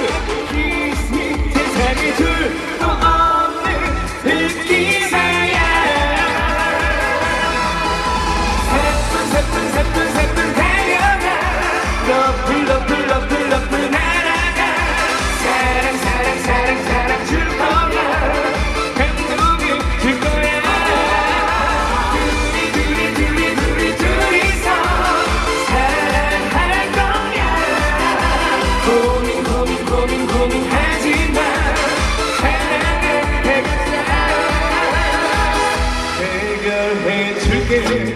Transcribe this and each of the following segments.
네. again.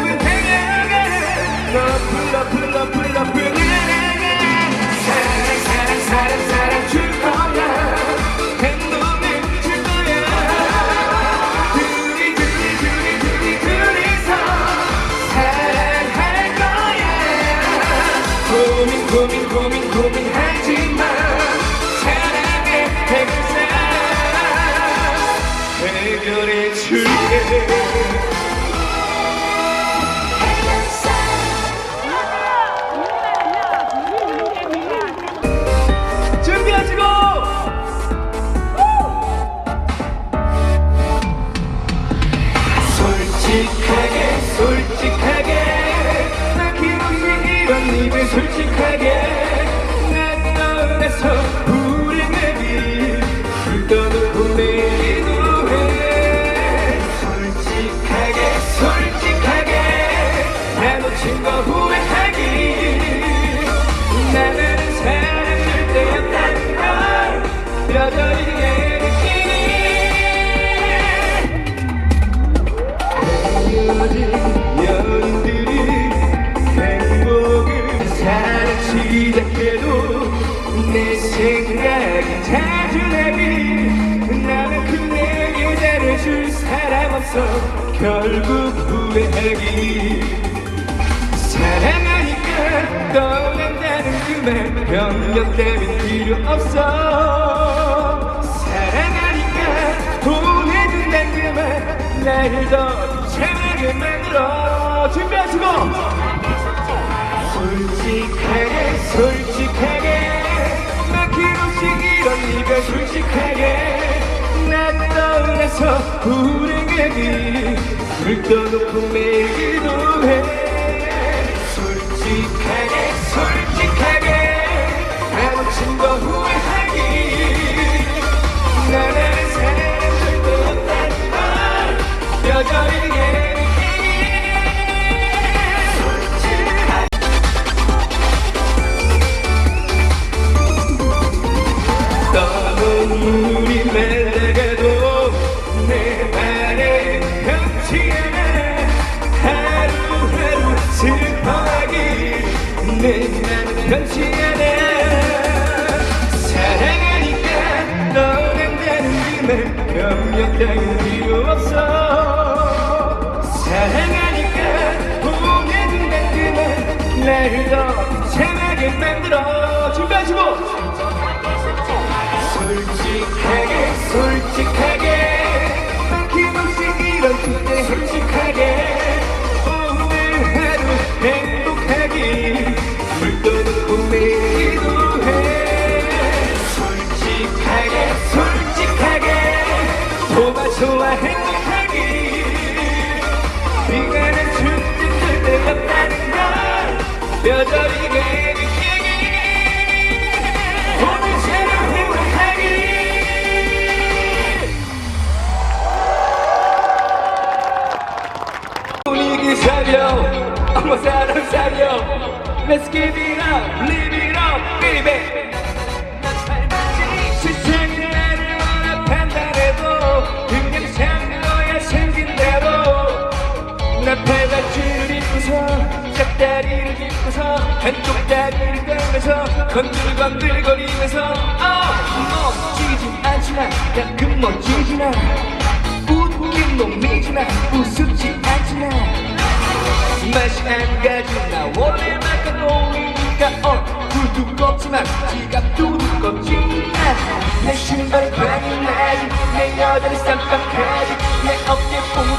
with 시크하게 자주내비 나는 그에게 잘해줄 사람 없어. 결국 후회하기. 사랑하니까 떠난다는 그말 병력 때문 필요 없어. 사랑하니까 보내준다는 그말 나를 더 잘하게 만들어. 준비하시고. 솔직하게 솔직하게. 비로식 이런 이별 솔직하게 나 떠나서 불행하기 불 떠놓고 매기도 해. 솔직하게 솔직하게. 나를 더 참하게 만들어. 준비하시고. 솔직하게 솔직하게. 막힘없이 이런 그때 솔직하게. 오늘 하루 행복하기. 물 떠놓고 내기도 해. 솔직하게 솔직하게. 좋아 좋아 행 분위기 살려. 어머 사랑 살려. Let's give it up, live it up, baby. 세상이 나를 거야 생긴 대로. 나 팔다리를 입고서 짝다리를 짚고서 한쪽 다리를 떨면서 건들건들거리면서. 어, 멋지진 않지만 가끔 않아 웃긴 놈이지만 우습지 않지만 안 가지 나 원래 막간 놈이니까 얼굴 두껍지만 지갑도 두껍지. 내 신발이 광이 나지. 내 여자는 쌈박하지. 내 어깨 뽕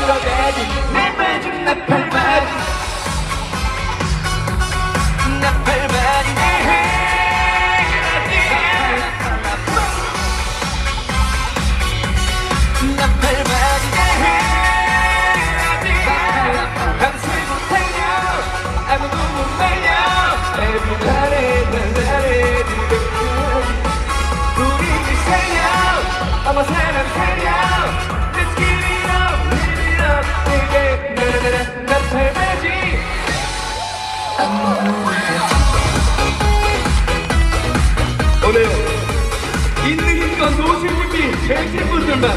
3초간,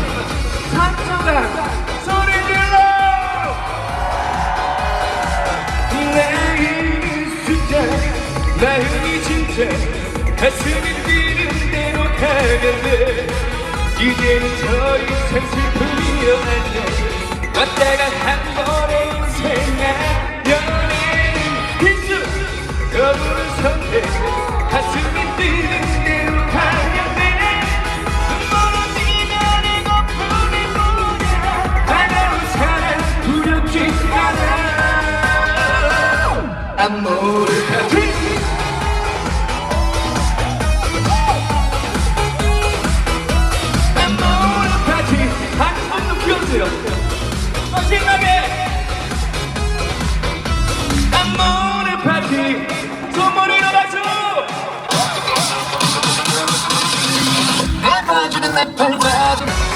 3초간 소리 질러! 내 힘이 진짜, 내 힘이 진짜 가슴이 뛰는 대로 가는데 이제는 더 이상 슬픔이 없네 맞다가 한 나빠주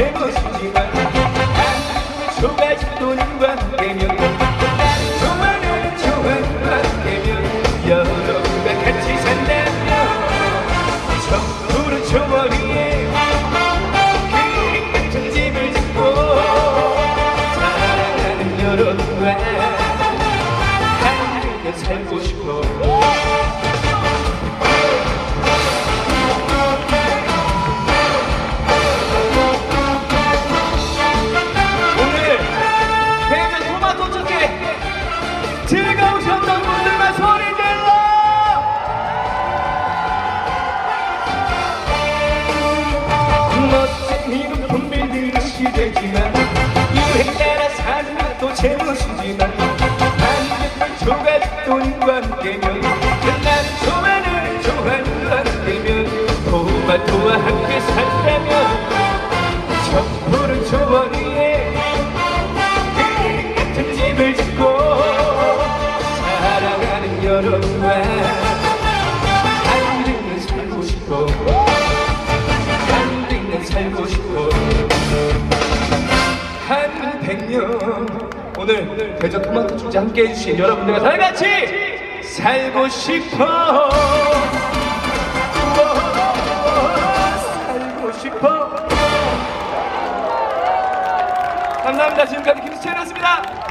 사 되지만 유행 따라 사는 것도 재무시지만 한겹을 조각 돈과 함께면 나는 좋아하는 좋아하는 함께면 토마토와 함께 백년. 오늘 대전 토마토 축제 함께 해주신 여러분들과 다 같이 살고 싶어. 살고 싶어. 감사합니다. 지금까지 김수찬이었습니다.